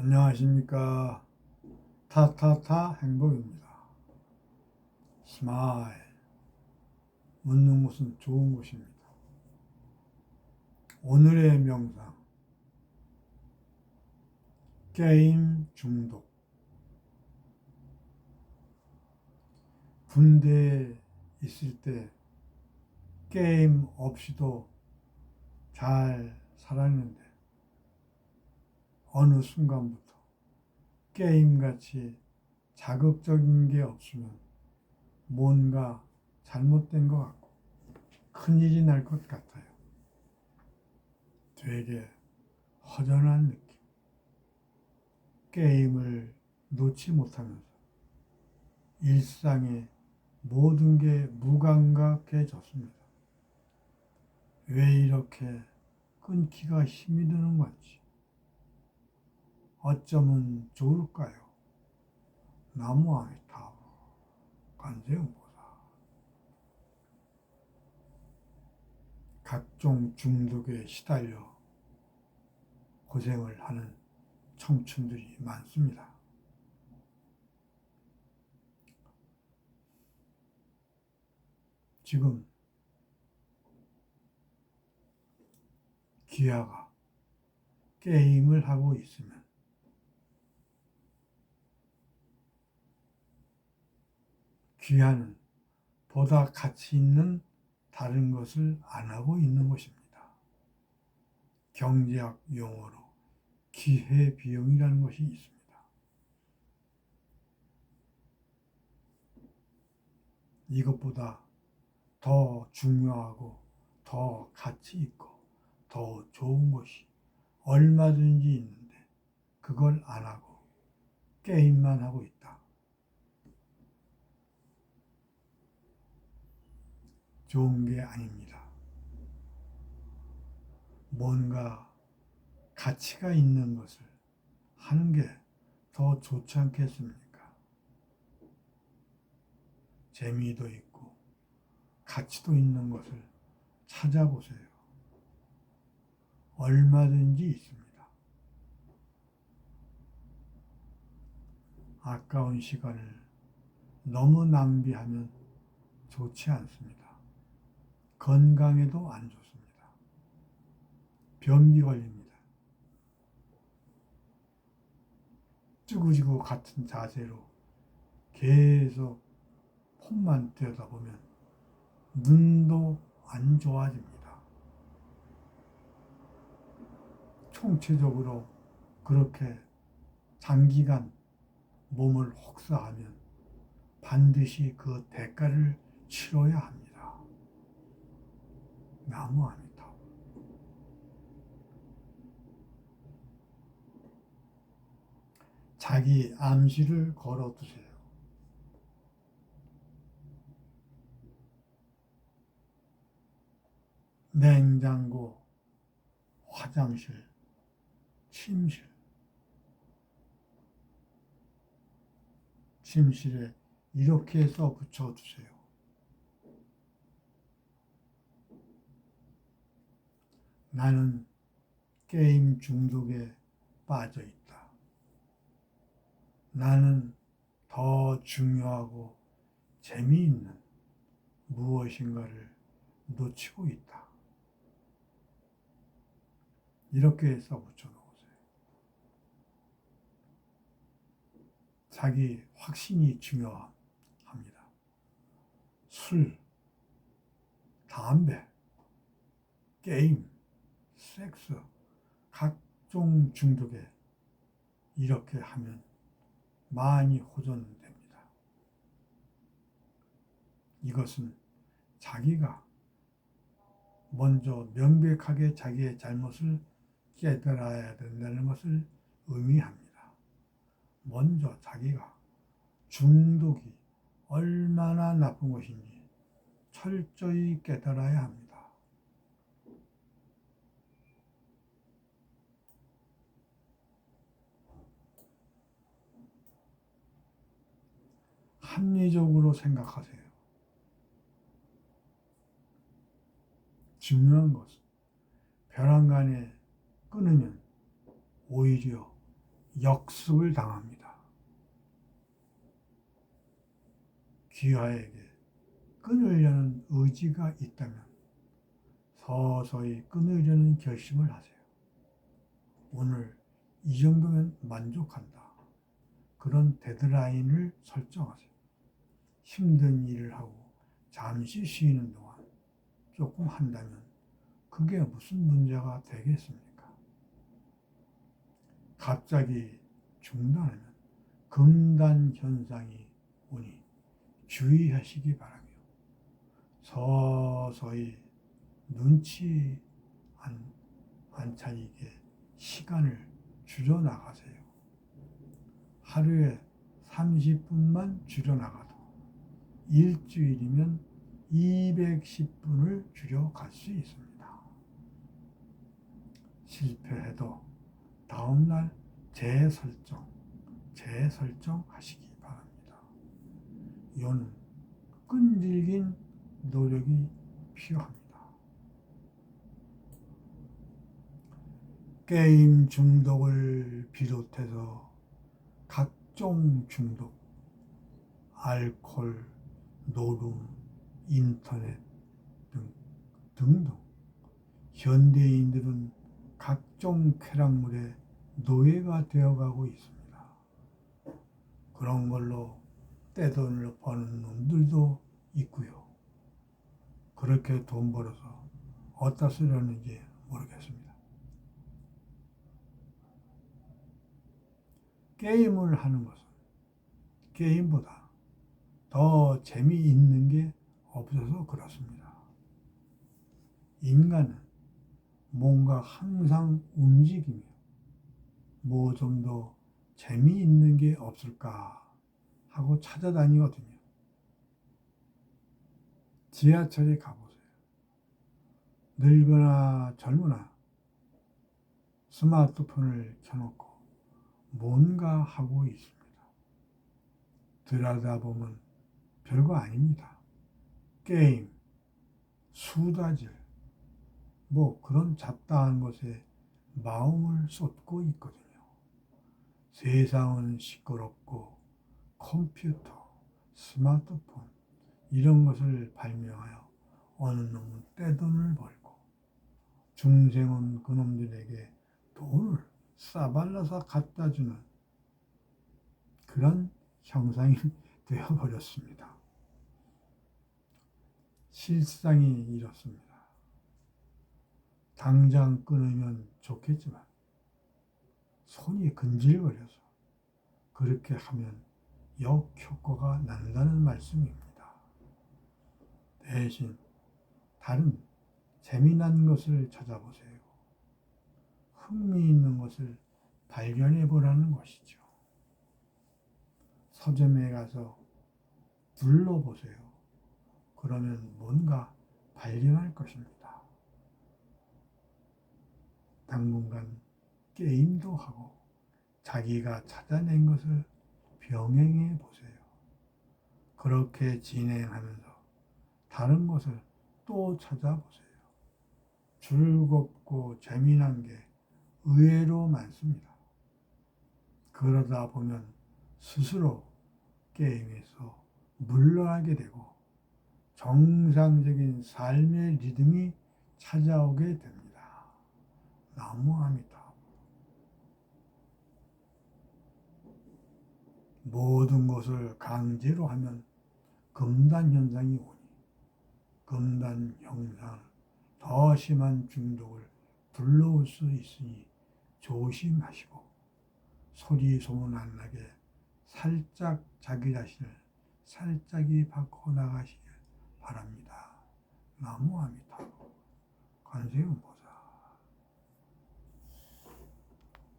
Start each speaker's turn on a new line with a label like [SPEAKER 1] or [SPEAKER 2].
[SPEAKER 1] 안녕하십니까. 타타타 행복입니다. 스마일. 웃는 곳은 좋은 곳입니다. 오늘의 명상. 게임 중독. 군대에 있을 때 게임 없이도 잘 살았는데 어느 순간부터 게임같이 자극적인 게 없으면 뭔가 잘못된 것 같고 큰일이 날 것 같아요. 되게 허전한 느낌. 게임을 놓지 못하면서 일상의 모든 게 무감각해졌습니다. 왜 이렇게 끊기가 힘이 드는 건지. 어쩌면 좋을까요? 나무 아미타불 관세음보살 각종 중독에 시달려 고생을 하는 청춘들이 많습니다. 지금 기아가 게임을 하고 있으면 귀하는 보다 가치 있는 다른 것을 안 하고 있는 것입니다. 경제학 용어로 기회 비용이라는 것이 있습니다. 이것보다 더 중요하고 더 가치 있고 더 좋은 것이 얼마든지 있는데 그걸 안 하고 게임만 하고 있다. 좋은 게 아닙니다. 뭔가 가치가 있는 것을 하는 게 더 좋지 않겠습니까? 재미도 있고 가치도 있는 것을 찾아보세요. 얼마든지 있습니다. 아까운 시간을 너무 낭비하면 좋지 않습니다. 건강에도 안 좋습니다. 변비 걸립니다. 찌구지구 같은 자세로 계속 폰만 들여다보면 눈도 안 좋아집니다. 총체적으로 그렇게 장기간 몸을 혹사하면 반드시 그 대가를 치러야 합니다. 나무 아미타. 자기 암시를 걸어 두세요. 냉장고, 화장실, 침실, 침실에 이렇게 해서 붙여 두세요. 나는 게임 중독에 빠져 있다. 나는 더 중요하고 재미있는 무엇인가를 놓치고 있다. 이렇게 해서 붙여 놓으세요. 자기 확신이 중요합니다. 술, 담배, 게임, 섹스, 각종 중독에 이렇게 하면 많이 호전됩니다. 이것은 자기가 먼저 명백하게 자기의 잘못을 깨달아야 된다는 것을 의미합니다. 먼저 자기가 중독이 얼마나 나쁜 것인지 철저히 깨달아야 합니다. 합리적으로 생각하세요. 중요한 것은 벼랑간에 끊으면 오히려 역습을 당합니다. 귀하에게 끊으려는 의지가 있다면 서서히 끊으려는 결심을 하세요. 오늘 이 정도면 만족한다. 그런 데드라인을 설정하세요. 힘든 일을 하고 잠시 쉬는 동안 조금 한다면 그게 무슨 문제가 되겠습니까? 갑자기 중단하면 금단 현상이 오니 주의하시기 바라며 서서히 눈치 안, 안 차리게 시간을 줄여나가세요. 하루에 30분만 줄여나가도 일주일이면 210분을 줄여 갈 수 있습니다. 실패해도 다음날 재설정, 재설정 하시기 바랍니다. 이거는 끈질긴 노력이 필요합니다. 게임 중독을 비롯해서 각종 중독, 알코올, 노름, 인터넷 등 등등 현대인들은 각종 쾌락물에 노예가 되어가고 있습니다. 그런 걸로 떼돈을 버는 놈들도 있고요. 그렇게 돈 벌어서 어디다 쓰려는지 모르겠습니다. 게임을 하는 것은 게임보다 더 재미있는 게 없어서 그렇습니다. 인간은 뭔가 항상 움직이며 뭐 좀 더 재미있는 게 없을까 하고 찾아다니거든요. 지하철에 가보세요. 늙거나 젊으나 스마트폰을 켜놓고 뭔가 하고 있습니다. 들여다보면 별거 아닙니다. 게임, 수다질, 뭐 그런 잡다한 것에 마음을 쏟고 있거든요. 세상은 시끄럽고 컴퓨터, 스마트폰 이런 것을 발명하여 어느 놈은 떼돈을 벌고 중생은 그놈들에게 돈을 싸발라서 갖다 주는 그런 형상이 되어버렸습니다. 실상이 이렇습니다. 당장 끊으면 좋겠지만 손이 근질거려서 그렇게 하면 역효과가 난다는 말씀입니다. 대신 다른 재미난 것을 찾아보세요. 흥미있는 것을 발견해 보라는 것이죠. 서점에 가서 둘러보세요. 그러면 뭔가 발견할 것입니다. 당분간 게임도 하고 자기가 찾아낸 것을 병행해 보세요. 그렇게 진행하면서 다른 것을 또 찾아보세요. 즐겁고 재미난 게 의외로 많습니다. 그러다 보면 스스로 게임에서 물러나게 되고 정상적인 삶의 리듬이 찾아오게 됩니다. 나무합니다. 모든 것을 강제로 하면 금단 현상이 오니 금단 현상 더 심한 중독을 불러올 수 있으니 조심하시고 소리 소문 안 나게 살짝 자기 자신을 살짝이 바꿔 나가시길 바랍니다. 나무합니다. 관세음